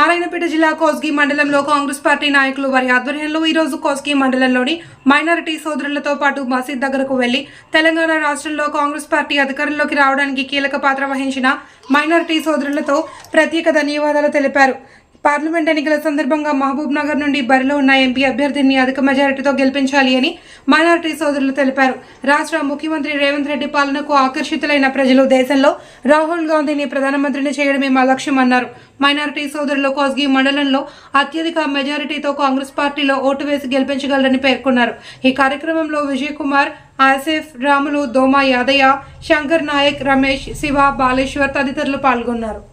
నారాయణపేట జిల్లా కోస్గి మండలంలో కాంగ్రెస్ పార్టీ నాయకులు వారి ఆధ్వర్యంలో ఈరోజు కోస్గి మండలంలోని మైనారిటీ సోదరులతో పాటు మసీద్ దగ్గరకు వెళ్ళి తెలంగాణ రాష్ట్రంలో కాంగ్రెస్ పార్టీ అధికారంలోకి రావడానికి కీలక పాత్ర వహించిన మైనారిటీ సోదరులతో ప్రత్యేక ధన్యవాదాలు తెలిపారు. పార్లమెంట్ ఎన్నికల సందర్భంగా మహబూబ్ నగర్ నుండి బరిలో ఉన్న ఎంపీ అభ్యర్థిని అధిక మెజారిటీతో గెలిపించాలి అని మైనారిటీ సోదరులు తెలిపారు. రాష్ట్ర ముఖ్యమంత్రి రేవంత్ రెడ్డి పాలనకు ఆకర్షితులైన ప్రజలు దేశంలో రాహుల్ గాంధీని ప్రధానమంత్రిని చేయడమే మా లక్ష్యం అన్నారు. మైనారిటీ సోదరులు కోస్గి మండలంలో అత్యధిక మెజారిటీతో కాంగ్రెస్ పార్టీలో ఓటు వేసి గెలిపించగలరని పేర్కొన్నారు. ఈ కార్యక్రమంలో విజయ్ కుమార్ ఆసిఫ్ రాములు దోమా యాదయ్య శంకర్ నాయక్ రమేష్ శివ బాలేశ్వర్ తదితరులు పాల్గొన్నారు.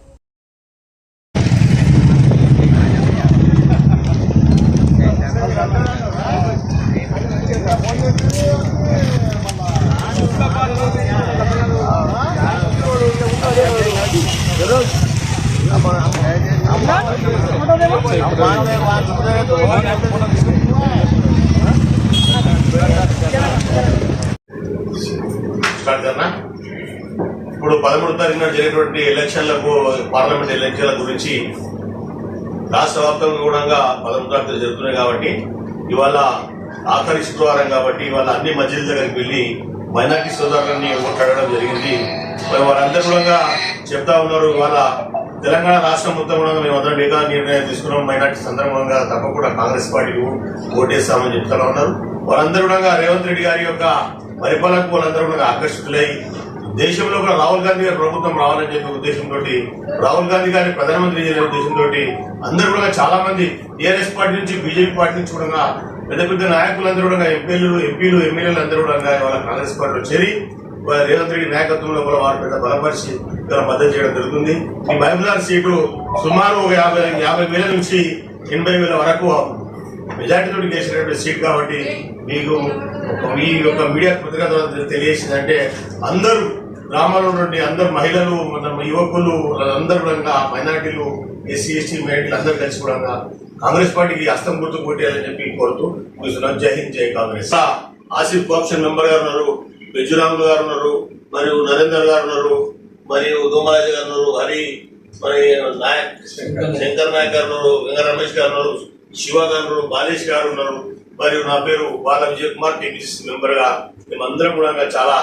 ఇప్పుడు పదమూడు తారీఖున జరిగినటువంటి ఎలక్షన్లకు పార్లమెంట్ ఎలక్షన్ల గురించి రాష్ట్ర వ్యాప్తంగా కూడా పదమూడు తారీఖున జరుగుతున్నాయి కాబట్టి ఇవాళ ఆఖరి శుక్రవారం కాబట్టి ఇవాళ అన్ని మధ్యల దగ్గరికి వెళ్ళి మైనార్టీ సోదరులన్నీ ఓట్లాడడం జరిగింది. మరి వారందరూ కూడా చెప్తా ఉన్నారు ఇవాళ తెలంగాణ రాష్ట్రం మొత్తం కూడా మేము అందరం ఏదో నిర్ణయం తీసుకున్నాం మైనార్టీ సందర్భంగా తప్పకుండా కాంగ్రెస్ పార్టీకి ఓటేస్తామని చెప్తా ఉన్నారు. వారందరూ కూడా రేవంత్ రెడ్డి గారి యొక్క పరిపాలనకు వాళ్ళందరూ కూడా ఆకర్షితులై దేశంలో కూడా రాహుల్ గాంధీ గారి ప్రభుత్వం రావాలని చెప్పే ఉద్దేశంతో రాహుల్ గాంధీ గారిని ప్రధానమంత్రి చేసే ఉద్దేశంతో అందరూ కూడా చాలా మంది టీఆర్ఎస్ పార్టీ నుంచి బీజేపీ పార్టీ నుంచి కూడా పెద్ద పెద్ద నాయకులందరూ కూడా ఎంపీలు ఎంపీలు ఎమ్మెల్యేలు అందరూ కూడా వాళ్ళ కాంగ్రెస్ పార్టీలో చేరి రేవంత్ రెడ్డి నాయకత్వంలో కూడా వారు పెద్ద బలపరిచి ఇక్కడ మద్దతు చేయడం జరుగుతుంది. ఈ మహబూబ్నగర్ సీటు సుమారు ఒక యాభై యాభై వేల నుంచి ఎనభై వేల వరకు మెజార్టీతో చేసినటువంటి సీట్ కాబట్టి మీకు ఈ మీ యొక్క మీడియా పత్రిక ద్వారా తెలియజేసిందంటే అందరూ గ్రామాల్లో నుండి అందరు మహిళలు మన యువకులు అందరూ కూడా మైనార్టీలు ఎస్సీ ఎస్టీ మైనార్టీలు అందరూ కలిసి కూడా కాంగ్రెస్ పార్టీకి అస్తం గుర్తు కొట్టేయాలని చెప్పి కోరుతూ ముగిస్తున్నాం జై హింద్ జై కాంగ్రెస్. ఆసిఫ్ ఆప్షన్ మెంబర్ గారు ఉన్నారు బెజురాములు గారు ఉన్నారు మరియు నరేందర్ గారు ఉన్నారు మరియు ఉదమరాజు గారు ఉన్నారు హరి మరి నాయక్ శంకర్ నాయక్ గారు ఉన్నారు వెంకట రమేష్ గారు ఉన్నారు శివ గారు ఉన్నారు బాలేష్ గారు ఉన్నారు మరియు నా పేరు బాల విజయ్ కుమార్ టీపీసీ మెంబర్గా మేమందరం కూడా చాలా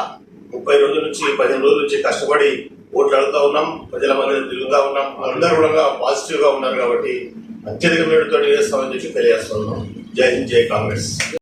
ముప్పై రోజుల నుంచి పదిహేను రోజుల నుంచి కష్టపడి ఓట్లు అడుగుతా ఉన్నాం ప్రజల మధ్య తిరుగుతా ఉన్నాం. అందరూ కూడా పాజిటివ్గా ఉన్నారు కాబట్టి అత్యధిక మేడుతో చేస్తామని చెప్పి తెలియజేస్తున్నాం జై హింద్ జై కాంగ్రెస్.